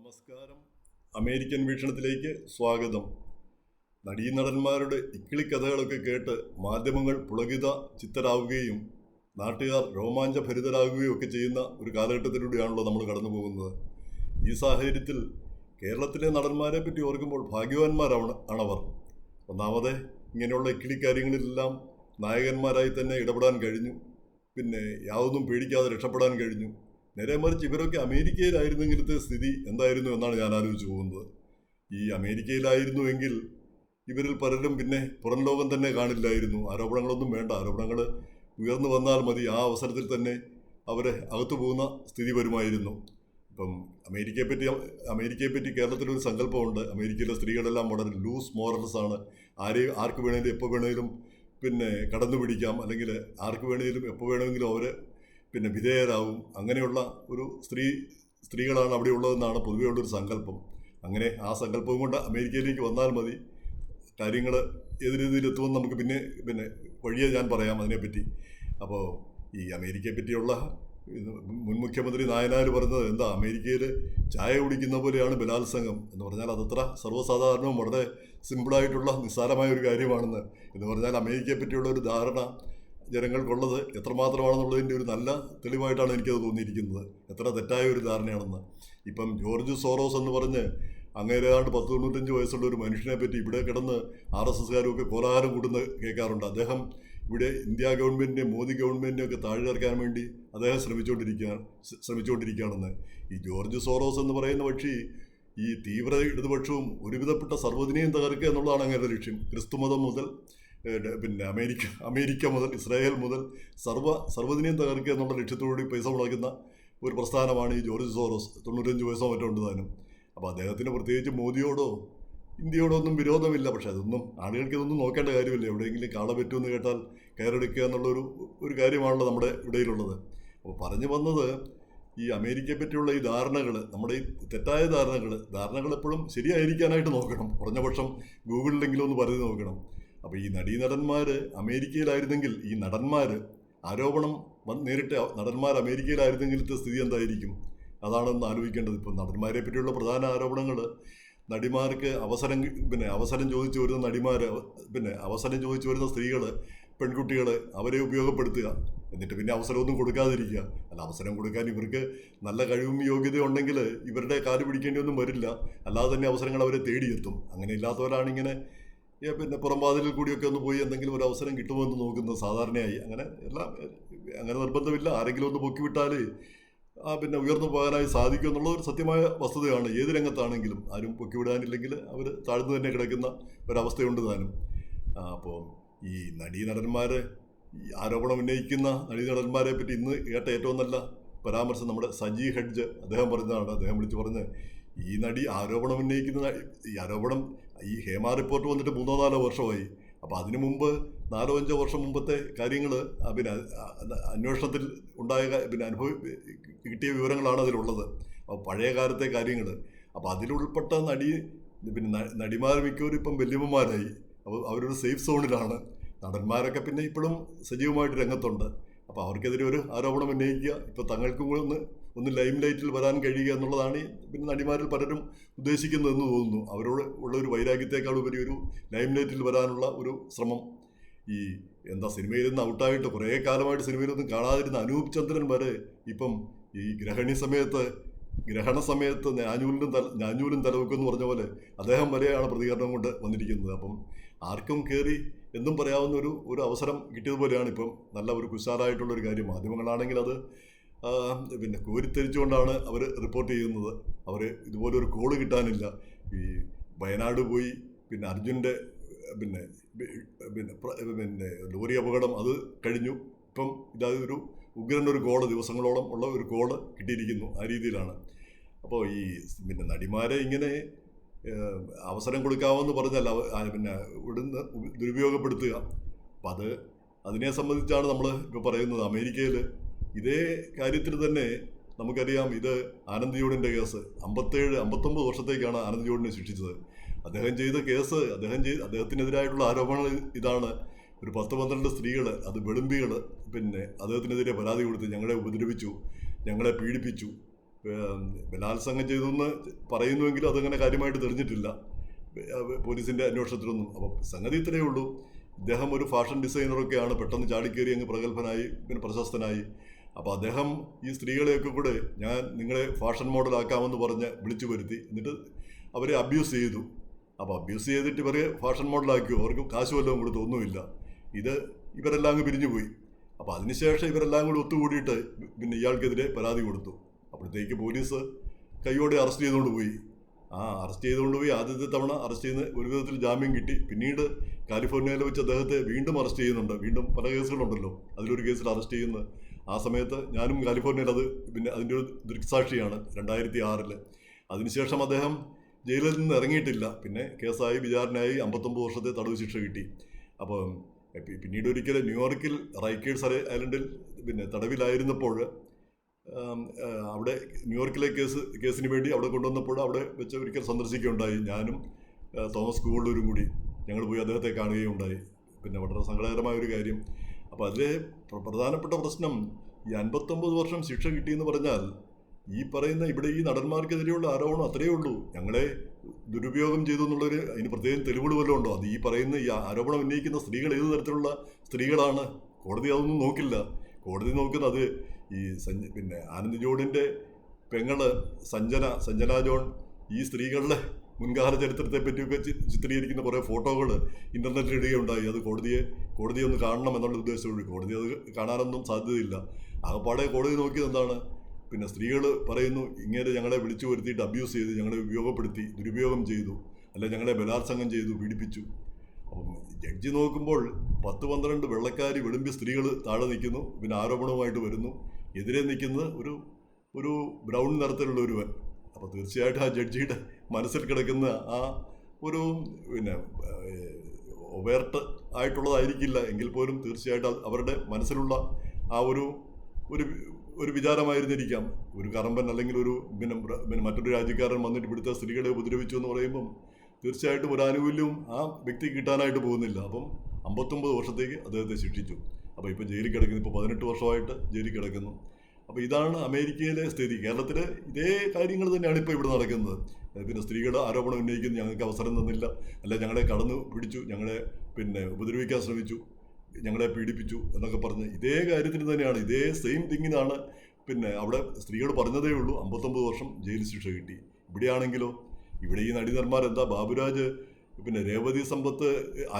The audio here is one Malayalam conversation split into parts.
നമസ്കാരം. അമേരിക്കൻ വീക്ഷണത്തിലേക്ക് സ്വാഗതം. നടീനടന്മാരുടെ ഇക്കിളിക്കഥകളൊക്കെ കേട്ട് മാധ്യമങ്ങൾ പുളകിത ചിത്തരാകുകയും നാട്ടുകാർ രോമാഞ്ചഭരിതരാകുകയും ഒക്കെ ചെയ്യുന്ന ഒരു കാലഘട്ടത്തിലൂടെയാണല്ലോ നമ്മൾ കടന്നു പോകുന്നത്. ഈ സാഹചര്യത്തിൽ കേരളത്തിലെ നടന്മാരെ പറ്റി ഓർക്കുമ്പോൾ ഭാഗ്യവാന്മാരാണ് ആണവർ. ഒന്നാമത് ഇങ്ങനെയുള്ള ഇക്കിളി കാര്യങ്ങളിലെല്ലാം നായകന്മാരായി തന്നെ ഇടപെടാൻ കഴിഞ്ഞു. പിന്നെ യാതൊന്നും പേടിക്കാതെ രക്ഷപ്പെടാൻ കഴിഞ്ഞു. നേരെ മറിച്ച് ഇവരൊക്കെ അമേരിക്കയിലായിരുന്നെങ്കിലത്തെ സ്ഥിതി എന്തായിരുന്നു എന്നാണ് ഞാൻ ആലോചിച്ചു പോകുന്നത്. ഈ അമേരിക്കയിലായിരുന്നുവെങ്കിൽ ഇവരിൽ പലരും പിന്നെ പുറം ലോകം തന്നെ കാണില്ലായിരുന്നു. ആരോപണങ്ങളൊന്നും വേണ്ട. ആരോപണങ്ങൾ ഉയർന്നു വന്നാൽ മതി. ആ അവസരത്തിൽ തന്നെ അവരെ അകത്തു പോകുന്ന സ്ഥിതി വരുമായിരുന്നു. ഇപ്പം അമേരിക്കയെ പറ്റി അമേരിക്കയെ പറ്റി കേരളത്തിലൊരു സങ്കല്പമുണ്ട്. അമേരിക്കയിലെ സ്ത്രീകളെല്ലാം വളരെ ലൂസ് മോറൽസ് ആണ്. ആരെയും ആർക്ക് വേണേലും എപ്പോൾ വേണേലും പിന്നെ കടന്നു പിടിക്കാം അല്ലെങ്കിൽ ആർക്ക് വേണേലും എപ്പോൾ വേണമെങ്കിലും അവരെ പിന്നെ വിധേയരാകും അങ്ങനെയുള്ള ഒരു സ്ത്രീ സ്ത്രീകളാണ് അവിടെ ഉള്ളതെന്നാണ് പൊതുവേ ഉള്ളൊരു സങ്കല്പം. അങ്ങനെ ആ സങ്കല്പം കൊണ്ട് അമേരിക്കയിലേക്ക് വന്നാൽ മതി. കാര്യങ്ങൾ ഏത് രീതിയിൽ എത്തുമെന്ന് നമുക്ക് പിന്നെ പിന്നെ വഴിയെ ഞാൻ പറയാം അതിനെപ്പറ്റി. അപ്പോൾ ഈ അമേരിക്കയെ പറ്റിയുള്ള മുൻ മുഖ്യമന്ത്രി നായനാർ പറഞ്ഞത് എന്താ? അമേരിക്കയിൽ ചായ കുടിക്കുന്ന പോലെയാണ് ബലാത്സംഗം എന്ന് പറഞ്ഞാൽ അതത്ര സർവസാധാരണവും വളരെ സിമ്പിളായിട്ടുള്ള നിസ്സാരമായ ഒരു കാര്യമാണെന്ന് എന്ന് പറഞ്ഞാൽ അമേരിക്കയെ പറ്റിയുള്ള ഒരു ധാരണ ജനങ്ങൾക്കുള്ളത് എത്രമാത്രമാണെന്നുള്ളതിന്റെ ഒരു നല്ല തെളിവായിട്ടാണ് എനിക്കത് തോന്നിയിരിക്കുന്നത്. എത്ര തെറ്റായ ഒരു ധാരണയാണെന്ന്. ഇപ്പം ജോർജ് സോറോസ് എന്ന് പറഞ്ഞ് അങ്ങേരാണ്ട് പത്ത് തൊണ്ണൂറ്റഞ്ച് വയസ്സുള്ള ഒരു മനുഷ്യനെ പറ്റി ഇവിടെ കിടന്ന് ആർ എസ് എസ്കാരുമൊക്കെ കോലാഹലം കൂടുന്ന കേൾക്കാറുണ്ട്. അദ്ദേഹം ഇവിടെ ഇന്ത്യ ഗവൺമെന്റിനെ മോദി ഗവൺമെന്റിനെ ഒക്കെ താഴെ ഇറക്കാൻ വേണ്ടി അദ്ദേഹം ശ്രമിച്ചുകൊണ്ടിരിക്കുകയാണ് ശ്രമിച്ചുകൊണ്ടിരിക്കുകയാണെന്ന്. ഈ ജോർജ് സോറോസ് എന്ന് പറയുന്ന പക്ഷി ഈ തീവ്ര ഇടതുപക്ഷവും ഒരുവിധപ്പെട്ട സർവതിനെയും തകർക്കുക എന്നുള്ളതാണ് അങ്ങേരുടെ ലക്ഷ്യം. ക്രിസ്തുമതം മുതൽ പിന്നെ അമേരിക്ക അമേരിക്ക മുതൽ ഇസ്രായേൽ മുതൽ സർവ സർവതിനെയും തകർക്കുക എന്നുള്ള ലക്ഷ്യത്തോടുകൂടി പൈസ മുടക്കുന്ന ഒരു പ്രസ്ഥാനമാണ് ഈ ജോർജ് സോറോസ്. തൊണ്ണൂറ്റഞ്ച് വയസ്സോ മറ്റോ ഉണ്ട് താനും. അപ്പോൾ അദ്ദേഹത്തിന് പ്രത്യേകിച്ച് മോദിയോടോ ഇന്ത്യയോടോ ഒന്നും വിരോധമില്ല. പക്ഷേ അതൊന്നും ആളുകൾക്ക് ഇതൊന്നും നോക്കേണ്ട കാര്യമില്ല. എവിടെയെങ്കിലും കാള പറ്റുമെന്ന് കേട്ടാൽ കയറെടുക്കുക എന്നുള്ളൊരു ഒരു കാര്യമാണല്ലോ നമ്മുടെ ഇടയിലുള്ളത്. അപ്പോൾ പറഞ്ഞു വന്നത് ഈ അമേരിക്കയെ പറ്റിയുള്ള ഈ ധാരണകൾ നമ്മുടെ ഈ തെറ്റായ ധാരണകൾ ധാരണകൾ എപ്പോഴും ശരിയായിരിക്കാനായിട്ട് നോക്കണം. കുറഞ്ഞ പക്ഷം ഗൂഗിളിലെങ്കിലും ഒന്ന് പറഞ്ഞു നോക്കണം. അപ്പോൾ ഈ നടീനടന്മാർ അമേരിക്കയിലായിരുന്നെങ്കിൽ ഈ നടന്മാർ ആരോപണം നേരിട്ട് നടന്മാർ അമേരിക്കയിലായിരുന്നെങ്കിലത്തെ സ്ഥിതി എന്തായിരിക്കും? അതാണെന്ന് ആലോചിക്കേണ്ടത്. ഇപ്പം നടന്മാരെ പറ്റിയുള്ള പ്രധാന ആരോപണങ്ങൾ നടിമാർക്ക് അവസരം പിന്നെ അവസരം ചോദിച്ചു വരുന്ന നടിമാർ പിന്നെ അവസരം ചോദിച്ചു വരുന്ന സ്ത്രീകൾ പെൺകുട്ടികൾ അവരെ ഉപയോഗപ്പെടുത്തുക. എന്നിട്ട് പിന്നെ അവസരമൊന്നും കൊടുക്കാതിരിക്കുക. അല്ല അവസരം കൊടുക്കാൻ ഇവർക്ക് നല്ല കഴിവും യോഗ്യതയും ഉണ്ടെങ്കിൽ ഇവരുടെ കാൽ പിടിക്കേണ്ടി ഒന്നും വരില്ല. അല്ലാതെ തന്നെ അവസരങ്ങൾ അവരെ തേടിയെത്തും. അങ്ങനെ ഇല്ലാത്തവരാണിങ്ങനെ പിന്നെ പുറംവാതിലിൽ കൂടിയൊക്കെ ഒന്ന് പോയി എന്തെങ്കിലും ഒരു അവസരം കിട്ടുമോ എന്ന് നോക്കുന്നത് സാധാരണയായി. അങ്ങനെ എല്ലാം അങ്ങനെ നിർബന്ധമില്ല. ആരെങ്കിലും ഒന്ന് പൊക്കി വിട്ടാൽ ആ പിന്നെ ഉയർന്നു പോകാനായി സാധിക്കും എന്നുള്ള ഒരു സത്യമായ വസ്തുതയാണ്. ഏത് രംഗത്താണെങ്കിലും ആരും പൊക്കി വിടാനില്ലെങ്കിൽ അവർ താഴ്ന്നു തന്നെ കിടക്കുന്ന ഒരവസ്ഥയുണ്ട് താനും. അപ്പോൾ ഈ നടീനടന്മാർ ഈ ആരോപണം ഉന്നയിക്കുന്ന നടീ നടന്മാരെ പറ്റി ഇന്ന് കേട്ട ഏറ്റവും നല്ല പരാമർശം നമ്മുടെ സജി ഹെഡ്ജ് അദ്ദേഹം പറഞ്ഞതാണ്. അദ്ദേഹം വിളിച്ച് പറഞ്ഞ് ഈ നടി ആരോപണം ഉന്നയിക്കുന്ന ഈ ആരോപണം ഈ ഹേമ റിപ്പോർട്ട് വന്നിട്ട് മൂന്നോ നാലോ വർഷമായി. അപ്പോൾ അതിനു മുമ്പ് നാലോ അഞ്ചോ വർഷം മുമ്പത്തെ കാര്യങ്ങൾ പിന്നെ അന്വേഷണത്തിൽ ഉണ്ടായ പിന്നെ അനുഭവ കിട്ടിയ വിവരങ്ങളാണ് അതിലുള്ളത്. അപ്പോൾ പഴയ കാലത്തെ കാര്യങ്ങൾ അപ്പോൾ അതിലുൾപ്പെട്ട നടി പിന്നെ നടിമാർ മിക്കവരും ഇപ്പം വല്യമ്മമാരായി. അപ്പോൾ അവരൊരു സേഫ് സോണിലാണ്. നടന്മാരൊക്കെ പിന്നെ ഇപ്പോഴും സജീവമായിട്ട് രംഗത്തുണ്ട്. അപ്പോൾ അവർക്കെതിരെ ഒരു ആരോപണം ഉന്നയിക്കുക ഇപ്പോൾ തങ്ങൾക്കും കൂടെ ഒന്ന് ഒന്ന് ലൈം ലൈറ്റിൽ വരാൻ കഴിയുക എന്നുള്ളതാണ് പിന്നെ നടിമാരിൽ പലരും ഉദ്ദേശിക്കുന്നതെന്ന് തോന്നുന്നു. അവരോട് ഉള്ള ഒരു വൈരാഗ്യത്തെക്കാൾ ഉപരി ഒരു ലൈം ലൈറ്റിൽ വരാനുള്ള ഒരു ശ്രമം ഈ എന്താ സിനിമയിൽ നിന്ന് ഔട്ടായിട്ട് കുറേ കാലമായിട്ട് സിനിമയിലൊന്നും കാണാതിരുന്ന അനൂപ് ചന്ദ്രൻ വരെ ഇപ്പം ഈ ഗ്രഹണി സമയത്ത് ഗ്രഹണ സമയത്ത് ഞാഞ്ഞൂലിനും തല ഞാഞ്ഞൂലും തലവെക്കുമെന്ന് പറഞ്ഞ പോലെ അദ്ദേഹം വരെയാണ് പ്രതികരണം കൊണ്ട് വന്നിരിക്കുന്നത്. അപ്പം ആർക്കും കയറി എന്നും പറയാവുന്ന ഒരു ഒരു അവസരം കിട്ടിയതുപോലെയാണ് ഇപ്പം നല്ല ഒരു കുശാലായിട്ടുള്ളൊരു കാര്യം. മാധ്യമങ്ങളാണെങ്കിൽ അത് പിന്നെ കോരിത്തെരിച്ചുകൊണ്ടാണ് അവർ റിപ്പോർട്ട് ചെയ്യുന്നത്. അവർ ഇതുപോലൊരു കോൾ കിട്ടാനില്ല. ഈ വയനാട് പോയി പിന്നെ അർജുന്റെ പിന്നെ പിന്നെ പിന്നെ ലോറി അപകടം അത് കഴിഞ്ഞു. ഇപ്പം ഇതായത് ഒരു ഉഗ്രന്റെ ഒരു കോൾ ദിവസങ്ങളോളം ഉള്ള ഒരു കോൾ കിട്ടിയിരിക്കുന്നു ആ രീതിയിലാണ്. അപ്പോൾ ഈ പിന്നെ നടിമാരെ ഇങ്ങനെ അവസരം കൊടുക്കാമെന്ന് പറഞ്ഞാൽ അവ- പിന്നെ ഇവിടുന്ന് ദുരുപയോഗപ്പെടുത്തുക. അപ്പം അത് അതിനെ സംബന്ധിച്ചാണ് നമ്മൾ ഇപ്പോൾ പറയുന്നത് അമേരിക്കയിൽ ഇതേ കാര്യത്തിൽ തന്നെ നമുക്കറിയാം ഇത് ആനന്ദ് ജോഡിന്റെ കേസ്. അമ്പത്തേഴ് അമ്പത്തൊമ്പത് വർഷത്തേക്കാണ് ആനന്ദ് ജോഡിനെ ശിക്ഷിച്ചത്. അദ്ദേഹം ചെയ്ത കേസ് അദ്ദേഹം ചെയ്ത് അദ്ദേഹത്തിനെതിരായിട്ടുള്ള ആരോപണങ്ങൾ ഇതാണ്. ഒരു പത്ത് പന്ത്രണ്ട് സ്ത്രീകൾ അത് വെളുമ്പികൾ പിന്നെ അദ്ദേഹത്തിനെതിരെ പരാതി കൊടുത്ത് ഞങ്ങളെ ഉപദ്രവിച്ചു ഞങ്ങളെ പീഡിപ്പിച്ചു. ബലാത്സംഗം ചെയ്തു എന്ന് പറയുന്നുവെങ്കിലും അതങ്ങനെ കാര്യമായിട്ട് തെളിഞ്ഞിട്ടില്ല. പോലീസിന്റെ അന്വേഷണത്തിലൊന്നും. അപ്പം സംഗതി ഇത്രയേ ഉള്ളൂ. ഇദ്ദേഹം ഒരു ഫാഷൻ ഡിസൈനറൊക്കെയാണ് പെട്ടെന്ന് ചാടിക്കേറി അങ്ങ് പ്രഗത്ഭനായി പിന്നെ പ്രശസ്തനായി. അപ്പോൾ അദ്ദേഹം ഈ സ്ത്രീകളെയൊക്കെ കൂടെ ഞാൻ നിങ്ങളെ ഫാഷൻ മോഡൽ ആക്കാമെന്ന് പറഞ്ഞ് വിളിച്ചു വരുത്തി. എന്നിട്ട് അവരെ അബ്യൂസ് ചെയ്തു. അപ്പോൾ അബ്യൂസ് ചെയ്തിട്ട് ഇവരെ ഫാഷൻ മോഡലാക്കിയോ അവർക്ക് കാശ് വല്ലതും കൊടുത്തു ഒന്നുമില്ല. ഇത് ഇവരെല്ലാം അങ്ങ് പിരിഞ്ഞു പോയി. അപ്പോൾ അതിനുശേഷം ഇവരെല്ലാം കൂടി ഒത്തുകൂടിയിട്ട് പിന്നെ ഇയാൾക്കെതിരെ പരാതി കൊടുത്തു. അപ്പോഴത്തേക്ക് പോലീസ് കൈയോടെ അറസ്റ്റ് ചെയ്തുകൊണ്ട് പോയി. ആ അറസ്റ്റ് ചെയ്തുകൊണ്ട് പോയി. ആദ്യത്തെ തവണ അറസ്റ്റ് ചെയ്യുന്ന ഒരു വിധത്തിൽ ജാമ്യം കിട്ടി. പിന്നീട് കാലിഫോർണിയയിൽ വെച്ച് അദ്ദേഹത്തെ വീണ്ടും അറസ്റ്റ് ചെയ്യുന്നുണ്ട്. വീണ്ടും പല കേസുകളുണ്ടല്ലോ. അതിലൊരു കേസിൽ അറസ്റ്റ് ചെയ്യുന്ന ആ സമയത്ത് ഞാനും കാലിഫോർണിയയിൽ അത് പിന്നെ അതിന്റെ ഒരു ദൃക്സാക്ഷിയാണ് രണ്ടായിരത്തി ആറിൽ അതിനുശേഷം അദ്ദേഹം ജയിലിൽ നിന്ന് ഇറങ്ങിയിട്ടില്ല. പിന്നെ കേസായി വിചാരണയായി അമ്പത്തൊമ്പത് വർഷത്തെ തടവ് ശിക്ഷ കിട്ടി. അപ്പോൾ പിന്നീട് ഒരിക്കൽ ന്യൂയോർക്കിൽ റൈക്കേഴ്സ് ഐലൻഡിൽ പിന്നെ തടവിലായിരുന്നപ്പോൾ അവിടെ ന്യൂയോർക്കിലെ കേസ് കേസിന് വേണ്ടി അവിടെ കൊണ്ടുവന്നപ്പോൾ അവിടെ വെച്ച് ഒരിക്കൽ സന്ദർശിക്കുകയുണ്ടായി. ഞാനും തോമസ് കൂളിലൂരും കൂടി ഞങ്ങൾ പോയി അദ്ദേഹത്തെ കാണുകയുണ്ടായി. പിന്നെ വളരെ സങ്കടകരമായ ഒരു കാര്യം അപ്പോൾ അതിലെ പ്ര- പ്രധാനപ്പെട്ട പ്രശ്നം ഈ അൻപത്തൊമ്പത് വർഷം ശിക്ഷ കിട്ടിയെന്ന് പറഞ്ഞാൽ ഈ പറയുന്ന ഇവിടെ ഈ നടന്മാർക്കെതിരെയുള്ള ആരോപണം അത്രയേ ഉള്ളൂ. ഞങ്ങളെ ദുരുപയോഗം ചെയ്തു എന്നുള്ളൊരു അതിന് പ്രത്യേകം തെളിവുകൾ വല്ലതും ഉണ്ടോ? അത് ഈ പറയുന്ന ഈ ആരോപണം ഉന്നയിക്കുന്ന സ്ത്രീകൾ ഏത് തരത്തിലുള്ള സ്ത്രീകളാണ്? കോടതി അതൊന്നും നോക്കില്ല. കോടതി നോക്കുന്നത് ഈ സഞ്ജ പിന്നെ ആനന്ദ് ജോണിന്റെ പെങ്ങൾ സഞ്ജന സഞ്ജന ജോൺ ഈ സ്ത്രീകളുടെ മുൻകാല ചരിത്രത്തെ പറ്റിയൊക്കെ ചിത്രീകരിക്കുന്ന കുറേ ഫോട്ടോകൾ ഇന്റർനെറ്റിൽ ഇടുകയുണ്ടായി അത് കോടതിയെ കോടതിയെ ഒന്ന് കാണണം എന്നുള്ള ഉദ്ദേശത്തോടെ കോടതി അത് കാണാനൊന്നും സാധ്യതയില്ല. ആകപ്പാടെ കോടതി നോക്കിയത് എന്താണ്? പിന്നെ സ്ത്രീകൾ പറയുന്നു ഇങ്ങനെ ഞങ്ങളെ വിളിച്ചു വരുത്തിയിട്ട് അബ്യൂസ് ചെയ്ത് ഞങ്ങളെ ഉപയോഗപ്പെടുത്തി ദുരുപയോഗം ചെയ്തു അല്ലെ ഞങ്ങളെ ബലാത്സംഗം ചെയ്തു പീഡിപ്പിച്ചു. അപ്പം ജഡ്ജി നോക്കുമ്പോൾ പത്ത് പന്ത്രണ്ട് വെള്ളക്കാരി വെളുമ്പി സ്ത്രീകൾ താഴെ നിൽക്കുന്നു പിന്നെ ആരോപണവുമായിട്ട് വരുന്നു. എതിരെ നിൽക്കുന്നത് ഒരു ഒരു ബ്രൗൺ നിറത്തിലുള്ള ഒരുവൻ. അപ്പോൾ തീർച്ചയായിട്ടും ആ ജഡ്ജിയുടെ മനസ്സിൽ കിടക്കുന്ന ആ ഒരു പിന്നെ ഒവേർട്ട് ആയിട്ടുള്ളതായിരിക്കില്ല. എങ്കിൽ പോലും തീർച്ചയായിട്ടും അവരുടെ മനസ്സിലുള്ള ആ ഒരു ഒരു ഒരു വിചാരമായിരുന്നിരിക്കാം. ഒരു കറമ്പൻ അല്ലെങ്കിൽ ഒരു പിന്നെ പിന്നെ മറ്റൊരു രാജ്യക്കാരൻ വന്നിട്ട് ഇവിടുത്തെ സ്ത്രീകളെ ഉപദ്രവിച്ചു എന്ന് പറയുമ്പം തീർച്ചയായിട്ടും ഒരു ആനുകൂല്യവും ആ വ്യക്തി കിട്ടാനായിട്ട് പോകുന്നില്ല. അപ്പം അമ്പത്തൊമ്പത് വർഷത്തേക്ക് അദ്ദേഹത്തെ ശിക്ഷിച്ചു. അപ്പോൾ ഇപ്പോൾ ജയിലിൽ കിടക്കുന്നു. ഇപ്പോൾ പതിനെട്ട് വർഷമായിട്ട് ജയിലിൽ കിടക്കുന്നു. അപ്പോൾ ഇതാണ് അമേരിക്കയിലെ സ്ഥിതി. കേരളത്തിൽ ഇതേ കാര്യങ്ങൾ തന്നെയാണ് ഇപ്പോൾ ഇവിടെ നടക്കുന്നത്. പിന്നെ സ്ത്രീകളുടെ ആരോപണം ഉന്നയിക്കുന്നു ഞങ്ങൾക്ക് അവസരം തന്നില്ല. അല്ല ഞങ്ങളെ കടന്നു പിടിച്ചു ഞങ്ങളെ പിന്നെ ഉപദ്രവിക്കാൻ ശ്രമിച്ചു ഞങ്ങളെ പീഡിപ്പിച്ചു എന്നൊക്കെ പറഞ്ഞ് ഇതേ കാര്യത്തിന് തന്നെയാണ് ഇതേ സെയിം തിങ്ങിനാണ് പിന്നെ അവിടെ സ്ത്രീകൾ പറഞ്ഞതേ ഉള്ളൂ അമ്പത്തൊമ്പത് വർഷം ജയിൽ ശിക്ഷ കിട്ടി. ഇവിടെയാണെങ്കിലോ ഇവിടെ ഈ നടിനർമാർ എന്താ ബാബുരാജ് പിന്നെ രേവതി സമ്പത്ത്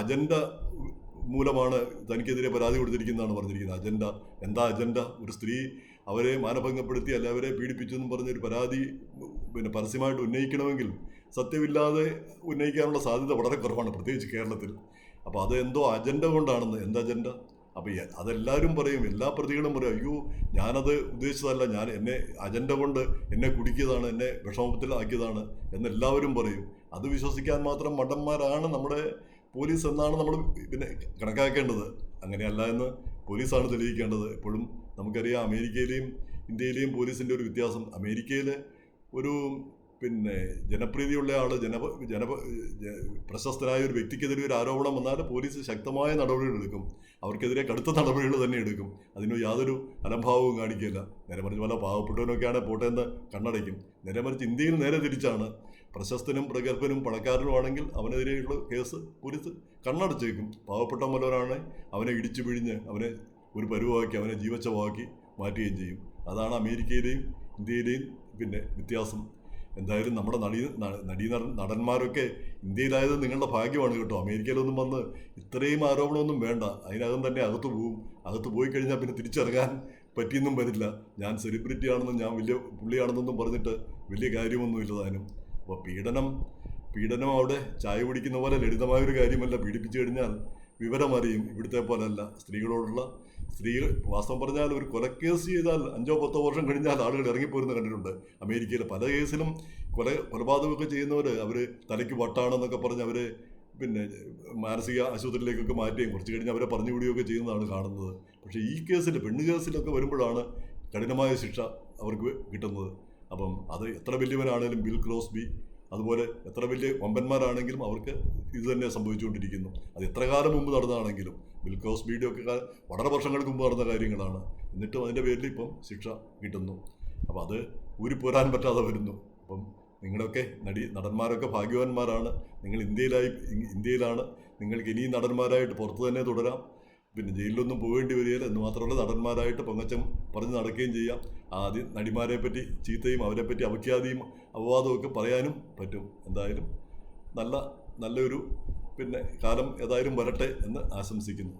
അജണ്ട മൂലമാണ് തനിക്കെതിരെ പരാതി കൊടുത്തിരിക്കുന്നതാണ് പറഞ്ഞിരിക്കുന്നത്. അജണ്ട എന്താ അജണ്ട? ഒരു സ്ത്രീ അവരെ മാനഭംഗപ്പെടുത്തി അല്ല അവരെ പീഡിപ്പിച്ചു എന്നും പറഞ്ഞൊരു പരാതി പിന്നെ പരസ്യമായിട്ട് ഉന്നയിക്കണമെങ്കിൽ സത്യമില്ലാതെ ഉന്നയിക്കാനുള്ള സാധ്യത വളരെ കുറവാണ് പ്രത്യേകിച്ച് കേരളത്തിൽ. അപ്പോൾ അത് എന്തോ അജണ്ട കൊണ്ടാണെന്ന് എന്താ അജണ്ട അപ്പോൾ അതെല്ലാവരും പറയും എല്ലാ പ്രതികളും പറയും അയ്യോ ഞാനത് ഉദ്ദേശിച്ചതല്ല ഞാൻ എന്നെ അജണ്ട കൊണ്ട് എന്നെ കുടിക്കിയതാണ് എന്നെ വിഷമത്തിലാക്കിയതാണ് എന്നെല്ലാവരും പറയും. അത് വിശ്വസിക്കാൻ മാത്രം മണ്ടന്മാരാണ് നമ്മുടെ പോലീസ് എന്നാണ് നമ്മൾ പിന്നെ കണക്കാക്കേണ്ടത്. അങ്ങനെയല്ല എന്ന് പോലീസാണ് തെളിയിക്കേണ്ടത്. എപ്പോഴും നമുക്കറിയാം അമേരിക്കയിലെയും ഇന്ത്യയിലെയും പോലീസിന്റെ ഒരു വ്യത്യാസം. അമേരിക്കയിൽ ഒരു പിന്നെ ജനപ്രീതിയുള്ള ആൾ ജന ജന പ്രശസ്തനായ ഒരു വ്യക്തിക്കെതിരെ ഒരു ആരോപണം വന്നാൽ പോലീസ് ശക്തമായ നടപടികൾ എടുക്കും. അവർക്കെതിരെ കടുത്ത നടപടികൾ തന്നെ എടുക്കും. അതിന് യാതൊരു അലംഭാവവും കാണിക്കില്ല. നേരെ മറിച്ച് പല പാവപ്പെട്ടവനൊക്കെയാണ് പോട്ടെ എന്ന് കണ്ണടയ്ക്കും. നേരെ മറിച്ച് ഇന്ത്യയിൽ നേരെ തിരിച്ചാണ്. പ്രശസ്തനും പ്രഗത്ഭനും പണക്കാരനുമാണെങ്കിൽ അവനെതിരെയുള്ള കേസ് പോലീസ് കണ്ണടച്ചേക്കും. പാവപ്പെട്ട മുല്ലവരാണ് അവനെ ഇടിച്ചു പിഴിഞ്ഞ് അവനെ ഒരു പരുവാക്കി അവനെ ജീവച്ചവാക്കി മാറ്റുകയും ചെയ്യും. അതാണ് അമേരിക്കയിലെയും ഇന്ത്യയിലെയും പിന്നെ വ്യത്യാസം. എന്തായാലും നമ്മുടെ നടീ നടീ നട- നടന്മാരൊക്കെ ഇന്ത്യയിലായത് നിങ്ങളുടെ ഭാഗ്യമാണ് കേട്ടോ. അമേരിക്കയിലൊന്നും വന്ന് ഇത്രയും ആരോപണമൊന്നും വേണ്ട. അതിനകം തന്നെ അകത്ത് പോകും അകത്ത് പോയി കഴിഞ്ഞാൽ പിന്നെ തിരിച്ചിറങ്ങാൻ പറ്റിയെന്നും വരില്ല. ഞാൻ സെലിബ്രിറ്റി ആണെന്നും ഞാൻ വലിയ പുള്ളിയാണെന്നൊന്നും പറഞ്ഞിട്ട് വലിയ കാര്യമൊന്നുമില്ല താനും. അപ്പോൾ പീഡനം പീഡനം അവിടെ ചായ കുടിക്കുന്ന പോലെ ലളിതമായൊരു കാര്യമല്ല. പീഡിപ്പിച്ചു കഴിഞ്ഞാൽ വിവരമറിയും ഇവിടുത്തെ പോലെയല്ല സ്ത്രീകളോടുള്ള സ്ത്രീ വാസ്തവം പറഞ്ഞാൽ ഒരു കൊലക്കേസ് ചെയ്താൽ അഞ്ചോ പത്തോ വർഷം കഴിഞ്ഞാൽ ആളുകൾ ഇറങ്ങിപ്പോരുന്ന കണ്ടിട്ടുണ്ട്. അമേരിക്കയിലെ പല കേസിലും കൊല കൊലപാതകമൊക്കെ ചെയ്യുന്നവർ അവർ തലയ്ക്ക് വട്ടാണെന്നൊക്കെ പറഞ്ഞ് അവരെ പിന്നെ മാനസിക ആശുപത്രിയിലേക്കൊക്കെ മാറ്റുകയും കുറച്ച് കഴിഞ്ഞ് അവരെ പറഞ്ഞു വിടുകയൊക്കെ ചെയ്യുന്നതാണ് കാണുന്നത്. പക്ഷേ ഈ കേസിൽ പെണ്ണ് കേസിലൊക്കെ വരുമ്പോഴാണ് കഠിനമായ ശിക്ഷ അവർക്ക് കിട്ടുന്നത്. അപ്പം അത് എത്ര വലിയവനാണേലും ബിൽ ക്രോസ്ബി അതുപോലെ എത്ര വലിയ വമ്പന്മാരാണെങ്കിലും അവർക്ക് ഇത് തന്നെ സംഭവിച്ചുകൊണ്ടിരിക്കുന്നു. അത് എത്ര കാലം മുമ്പ് നടന്നതാണെങ്കിലും ബിൽക്കോസ് വീഡിയോ ഒക്കെ വളരെ വർഷങ്ങൾക്ക് മുമ്പ് നടന്ന കാര്യങ്ങളാണ്. എന്നിട്ടും അതിന്റെ പേരിൽ ഇപ്പം ശിക്ഷ കിട്ടുന്നു. അപ്പോൾ അത് ഊരി പോരാൻ പറ്റാതെ വരുന്നു. അപ്പം നിങ്ങളൊക്കെ നടി നടന്മാരൊക്കെ ഭാഗ്യവാന്മാരാണ്. നിങ്ങൾ ഇന്ത്യയിലായി ഇന്ത്യയിലാണ്. നിങ്ങൾക്ക് ഇനിയും നടന്മാരായിട്ട് പുറത്ത് തന്നെ തുടരാം. പിന്നെ ജയിലിലൊന്നും പോകേണ്ടി വരികയില്ല എന്ന് മാത്രമല്ല നടന്മാരായിട്ട് പൊങ്ങച്ചം പറഞ്ഞ് നടക്കുകയും ചെയ്യാം. ആദ്യം നടിമാരെ പറ്റി ചീത്തയും അവരെ പറ്റി അപഖ്യാതിയും അപവാദമൊക്കെ പറയാനും പറ്റും. എന്തായാലും നല്ല നല്ലൊരു പിന്നെ കാലം ഏതായാലും വരട്ടെ എന്ന് ആശംസിക്കുന്നു.